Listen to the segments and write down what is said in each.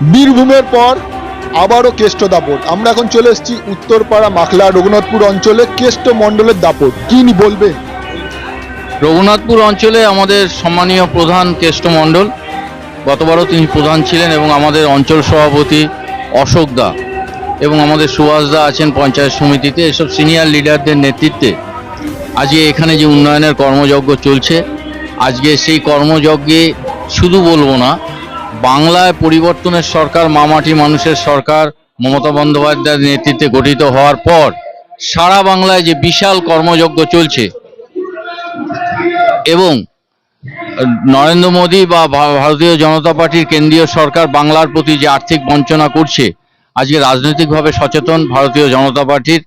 বীরভূমের পর আবারও কেষ্ট দাপট। আমরা এখন চলে এসেছি উত্তরপাড়া মাখলা রঘুনাথপুর অঞ্চলে কেষ্ট মণ্ডলের দাপট। কি নি বলবেন রঘুনাথপুর অঞ্চলে আমাদের সম্মানীয় প্রধান কেষ্ট কেষ্টমণ্ডল গতবারও তিনি প্রধান ছিলেন এবং আমাদের অঞ্চল সভাপতি অশোক দা এবং আমাদের সুভাষ দা আছেন পঞ্চায়েত সমিতিতে। এসব সিনিয়র লিডারদের নেতৃত্বে আজকে এখানে যে উন্নয়নের কর্মযজ্ঞ চলছে, আজকে সেই কর্মযজ্ঞে শুধু বলব না বাংলায় পরিবর্তনের সরকার, মামাটি মানুষের সরকার, মমতা বন্দ্যোপাধ্যায়ের নেতৃত্বে গঠিত হওয়ার পর সারা বাংলায় যে বিশাল কর্মযজ্ঞ চলছে এবং নরেন্দ্র মোদী বা ভারতীয় জনতা পার্টির কেন্দ্রীয় সরকার বাংলার প্রতি যে আর্থিক বঞ্চনা করছে, আজকে রাজনৈতিকভাবে সচেতন ভারতীয় জনতা পার্টির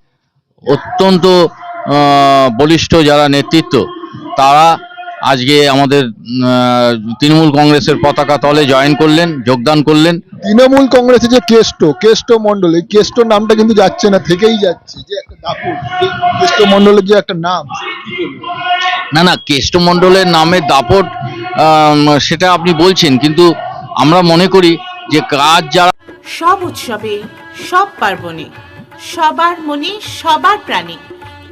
অত্যন্ত বলিষ্ঠ যারা নেতৃত্ব, তারা আজকে আমাদের তৃণমূল কংগ্রেসের পতাকা তলে জয়েন করলেন যোগদান করলেন। তৃণমূল কংগ্রেসের যে কেষ্ট কেষ্ট মণ্ডল এই কেষ্ট নামটা কিন্তু যাচ্ছে না থেকেই যাচ্ছে। যে একটা দাপট কেষ্ট মণ্ডলের যে একটা নাম না না কেষ্ট কেষ্টমণ্ডলের নামে দাপট সেটা আপনি বলছেন কিন্তু আমরা মনে করি যে কাজ যারা সব উৎসবে সব পার্বণে সবার মনে সবার প্রাণে।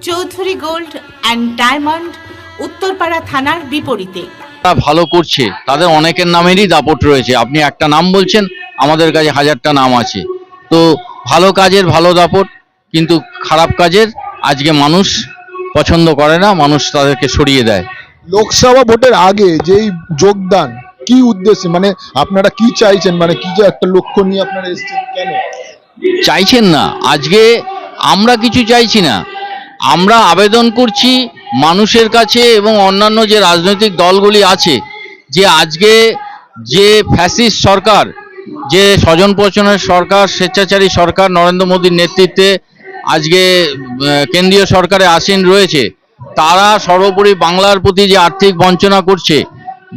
Chowdhury gold and diamond Uttarpara থানার বিপরীতে। ভালো করছে। তাদের অনেকের নামেরই দাপট রয়েছে। আপনি একটা নাম বলছেন আমাদের কাছে হাজারটা নাম আছে। তো ভালো কাজের ভালো দাপট কিন্তু খারাপ কাজের আজকে মানুষ পছন্দ করে না মানুষ তাদেরকে সরিয়ে দেয়। লোকসভা ভোটের আগে যেই যোগদান কি উদ্দেশ্যে? মানে আপনারা কি চাইছেন? মানে কি যে একটা লক্ষ্য নিয়ে আপনারা এসেছেন কেন? চাইছেন না। আজকে আমরা কিছু চাইছি না। আমরা আবেদন করছি মানুষের কাছে এবং অন্যান্য যে রাজনৈতিক দলগুলি আছে, যে আজকে যে ফ্যাসিস্ট সরকার, যে স্বজন পোষণের সরকার, স্বেচ্ছাচারী সরকার নরেন্দ্র মোদীর নেতৃত্বে আজকে কেন্দ্রীয় সরকারে আসীন রয়েছে, তারা সর্বোপরি বাংলার প্রতি যে আর্থিক বঞ্চনা করছে,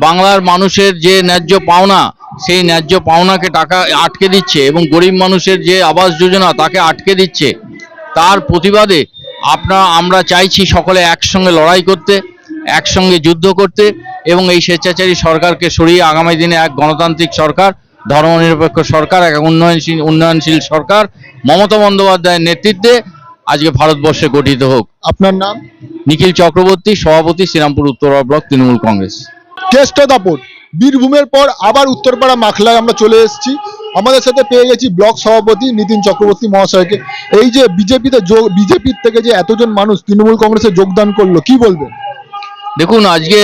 বাংলার মানুষের যে ন্যায্য পাওনা, সেই ন্যায্য পাওনাকে টাকা আটকে দিচ্ছে এবং গরিব মানুষের যে আবাস যোজনা তাকে আটকে দিচ্ছে, তার প্রতিবাদে আপনার আমরা চাইছি সকলে একসঙ্গে লড়াই করতে একসঙ্গে যুদ্ধ করতে এবং এই স্বেচ্ছাচারী সরকারকে সরিয়ে আগামী দিনে এক গণতান্ত্রিক সরকার ধর্মনিরপেক্ষ সরকার এক উন্নয়নশীল উন্নয়নশীল সরকার মমতা বন্দ্যোপাধ্যায়ের নেতৃত্বে আজকে ভারতবর্ষে গঠিত হোক। আপনার নাম? নিখিল চক্রবর্তী সভাপতি শ্রীরামপুর উত্তর ব্লক তৃণমূল কংগ্রেস। কেষ্ট দাপট। বীরভূমের পর আবার উত্তরপাড়া মাখলায় আমরা চলে এসেছি। আমাদের সাথে পেয়ে গেছি ব্লক সভাপতি নীতিন চক্রবর্তী মহাশয়কে। এই যে বিজেপিতে বিজেপির থেকে যে এতজন মানুষ তৃণমূল কংগ্রেসে যোগদান করল, কি বলবেন? দেখুন, আজকে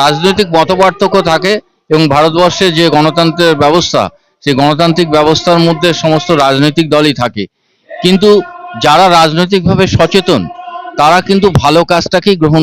রাজনৈতিক মতপার্থক্য থাকে এবং ভারতবর্ষের যে গণতন্ত্রের ব্যবস্থা, সেই গণতান্ত্রিক ব্যবস্থার মধ্যে সমস্ত রাজনৈতিক দলই থাকে। কিন্তু যারা রাজনৈতিকভাবে সচেতন, তারা কিন্তু ভালো কাজটাকেই গ্রহণ